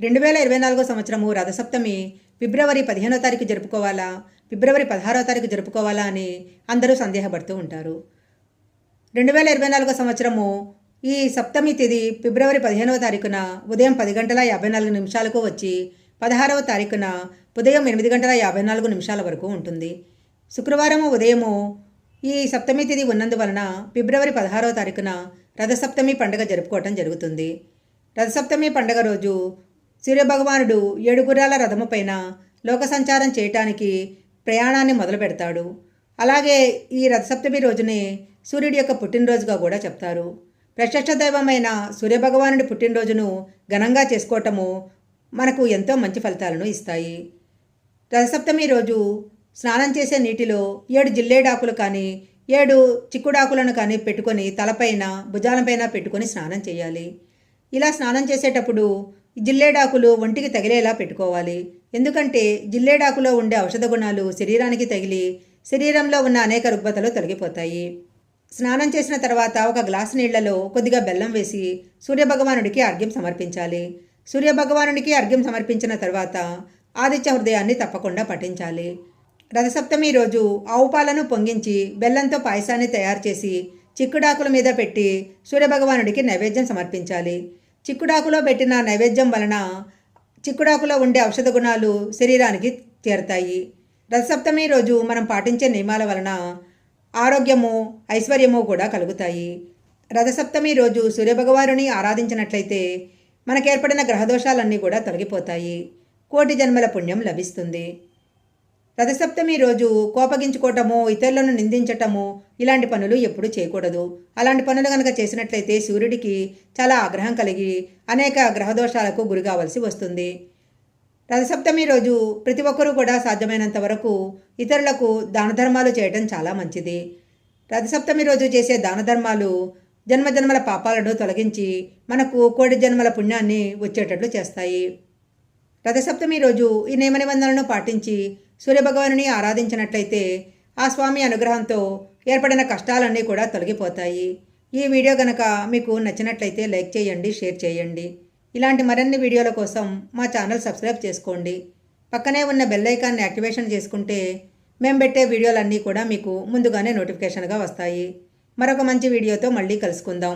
రెండు వేల ఇరవై నాలుగో సంవత్సరము రథసప్తమి ఫిబ్రవరి పదిహేనో తారీఖు జరుపుకోవాలా? ఫిబ్రవరి పదహారో తారీఖు జరుపుకోవాలా అని అందరూ సందేహపడుతూ ఉంటారు. రెండు వేల ఇరవై నాలుగో సంవత్సరము ఈ సప్తమి తేదీ ఫిబ్రవరి పదిహేనవ తారీఖున ఉదయం పది గంటల యాభై నాలుగు నిమిషాలకు వచ్చి పదహారవ తారీఖున ఉదయం ఎనిమిది గంటల యాభై నాలుగు నిమిషాల వరకు ఉంటుంది. శుక్రవారం ఉదయము ఈ సప్తమి తేదీ ఉన్నందువలన ఫిబ్రవరి పదహారవ తారీఖున రథసప్తమి పండుగ జరుపుకోవటం జరుగుతుంది. రథసప్తమి పండుగ రోజు సూర్యభగవానుడు ఏడు గుర్రాల లోక సంచారం చేయటానికి ప్రయాణాన్ని మొదలు పెడతాడు అలాగే ఈ రథసప్తమి రోజునే సూర్యుడి యొక్క పుట్టినరోజుగా కూడా చెప్తారు. ప్రత్యక్ష దైవమైన సూర్యభగవానుడి పుట్టినరోజును ఘనంగా చేసుకోవటము మనకు ఎంతో మంచి ఫలితాలను ఇస్తాయి. రథసప్తమి రోజు స్నానం చేసే నీటిలో ఏడు జిల్లేడాకులు కానీ ఏడు చిక్కుడాకులను కానీ పెట్టుకొని తలపైన భుజాలపైన పెట్టుకొని స్నానం చేయాలి. ఇలా స్నానం చేసేటప్పుడు జిల్లేడాకులు ఒంటికి తగిలేలా పెట్టుకోవాలి. ఎందుకంటే జిల్లేడాకులో ఉండే ఔషధ గుణాలు శరీరానికి తగిలి శరీరంలో ఉన్న అనేక రుగ్మతలు తొలగిపోతాయి. స్నానం చేసిన తర్వాత ఒక గ్లాసు నీళ్ళలో కొద్దిగా బెల్లం వేసి సూర్యభగవానుడికి అర్ఘ్యం సమర్పించాలి. సూర్యభగవానుడికి అర్ఘ్యం సమర్పించిన తర్వాత ఆదిత్య హృదయాన్ని తప్పకుండా పఠించాలి. రథసప్తమి రోజు ఆవు పాలను పొంగించి బెల్లంతో పాయసాన్ని తయారు చేసి చిక్కుడాకుల మీద పెట్టి సూర్యభగవానుడికి నైవేద్యం సమర్పించాలి. చిక్కుడాకులో పెట్టిన నైవేద్యం వలన చిక్కుడాకులో ఉండే ఔషధ గుణాలు శరీరానికి చేరుతాయి. రథసప్తమి రోజు మనం పాటించే నియమాల వలన ఆరోగ్యము ఐశ్వర్యము కూడా కలుగుతాయి. రథసప్తమి రోజు సూర్యభగవారుని ఆరాధించినట్లయితే మనకేర్పడిన గ్రహదోషాలన్నీ కూడా తొలగిపోతాయి. కోటి జన్మల పుణ్యం లభిస్తుంది. రథసప్తమి రోజు కోపగించుకోవటము ఇతరులను నిందించటము ఇలాంటి పనులు ఎప్పుడూ చేయకూడదు. అలాంటి పనులు కనుక చేసినట్లయితే సూర్యుడికి చాలా ఆగ్రహం కలిగి అనేక గ్రహదోషాలకు గురి కావాల్సి వస్తుంది. రథసప్తమి రోజు ప్రతి ఒక్కరూ కూడా సాధ్యమైనంత వరకు ఇతరులకు దాన ధర్మాలు చేయటం చాలా మంచిది. రథసప్తమి రోజు చేసే దాన ధర్మాలు జన్మజన్మల పాపాలను తొలగించి మనకు కోటి జన్మల పుణ్యాన్ని వచ్చేటట్లు చేస్తాయి. రథసప్తమి రోజు ఈ నియమ నిబంధనలను పాటించి సూర్యభగవానుని ఆరాధించినట్లయితే ఆ స్వామి అనుగ్రహంతో ఏర్పడిన కష్టాలన్నీ కూడా తొలగిపోతాయి. ఈ వీడియో గనక మీకు నచ్చినట్లయితే లైక్ చేయండి షేర్ చేయండి. ఇలాంటి మరిన్ని వీడియోల కోసం మా ఛానల్ సబ్స్క్రైబ్ చేసుకోండి. పక్కనే ఉన్న బెల్ ఐకాన్ని యాక్టివేషన్ చేసుకుంటే మేము పెట్టే వీడియోలన్నీ కూడా మీకు ముందుగానే నోటిఫికేషన్గా వస్తాయి. మరొక మంచి వీడియోతో మళ్ళీ కలుసుకుందాం.